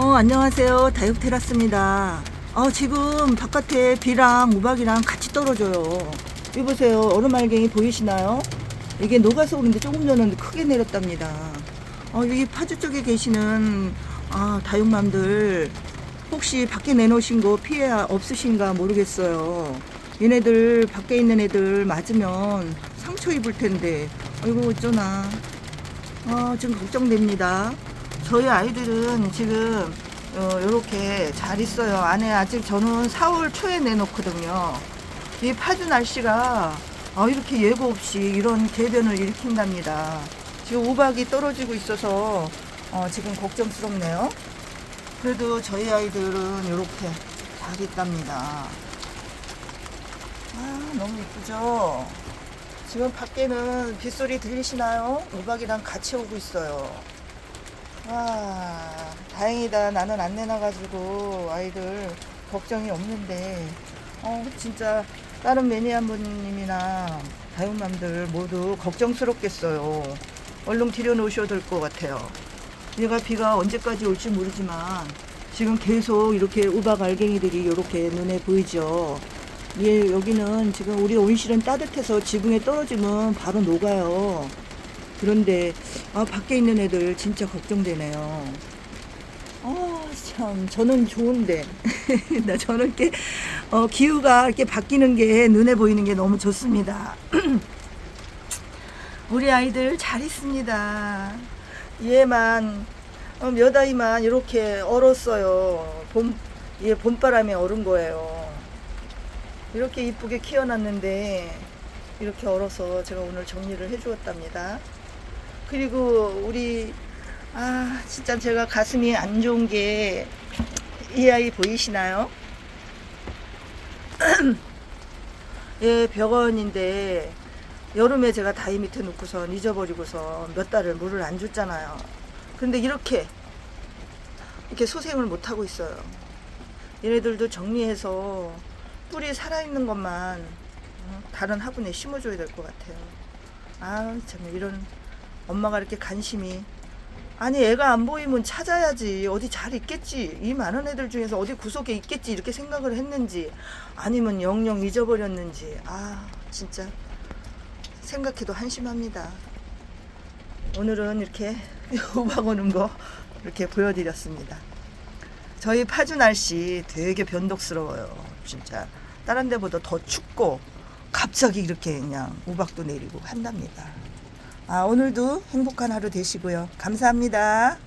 어, 안녕하세요. 다육테라스입니다. 어, 지금 바깥에 비랑 우박이랑 같이 떨어져요. 여기 보세요. 얼음알갱이 보이시나요? 이게 녹아서 그런데 조금 전에 크게 내렸답니다. 어, 여기 파주 쪽에 계시는 아, 다육맘들 혹시 밖에 내놓으신 거 피해 없으신가 모르겠어요. 얘네들 밖에 있는 애들 맞으면 상처 입을 텐데 아이고 어쩌나 아, 지금 걱정됩니다. 저희 아이들은 지금 어, 이렇게 잘 있어요. 안에 아직 저는 4월 초에 내놓거든요. 이 파주 날씨가 아, 이렇게 예고 없이 이런 대변을 일으킨답니다. 지금 우박이 떨어지고 있어서 어, 지금 걱정스럽네요. 그래도 저희 아이들은 이렇게 잘 있답니다. 아, 너무 이쁘죠? 지금 밖에는 빗소리 들리시나요? 우박이랑 같이 오고 있어요. 와, 다행이다. 나는 안 내놔가지고 아이들 걱정이 없는데, 어, 진짜 다른 매니아 분님이나 다육맘들 모두 걱정스럽겠어요. 얼른 들여놓으셔야 될 것 같아요. 얘가 비가 언제까지 올지 모르지만 지금 계속 이렇게 우박 알갱이들이 이렇게 눈에 보이죠. 예, 여기는 지금 우리 온실은 따뜻해서 지붕에 떨어지면 바로 녹아요. 그런데 아, 밖에 있는 애들 진짜 걱정되네요. 아, 참 저는 좋은데 나 저는 이렇게 어, 기후가 이렇게 바뀌는 게 눈에 보이는 게 너무 좋습니다. 우리 아이들 잘 있습니다. 얘만 어, 몇 아이만 이렇게 얼었어요. 봄, 얘 봄바람에 얼은 거예요. 이렇게 이쁘게 키워놨는데 이렇게 얼어서 제가 오늘 정리를 해주었답니다. 그리고 우리 아 진짜 제가 가슴이 안 좋은 게 이 아이 보이시나요? 예, 벽원인데 여름에 제가 다이 밑에 놓고선 잊어버리고서 몇 달을 물을 안 줬잖아요. 근데 이렇게 이렇게 소생을 못 하고 있어요. 얘네들도 정리해서 뿌리 살아있는 것만 어, 다른 화분에 심어줘야 될 것 같아요. 아, 참 이런 엄마가 이렇게 관심이 아니 애가 안 보이면 찾아야지 어디 잘 있겠지 이 많은 애들 중에서 어디 구석에 있겠지 이렇게 생각을 했는지 아니면 영영 잊어버렸는지 아 진짜 생각해도 한심합니다. 오늘은 이렇게 우박 오는 거 이렇게 보여드렸습니다. 저희 파주 날씨 되게 변덕스러워요. 진짜 다른 데보다 더 춥고 갑자기 이렇게 그냥 우박도 내리고 한답니다. 아, 오늘도 행복한 하루 되시고요. 감사합니다.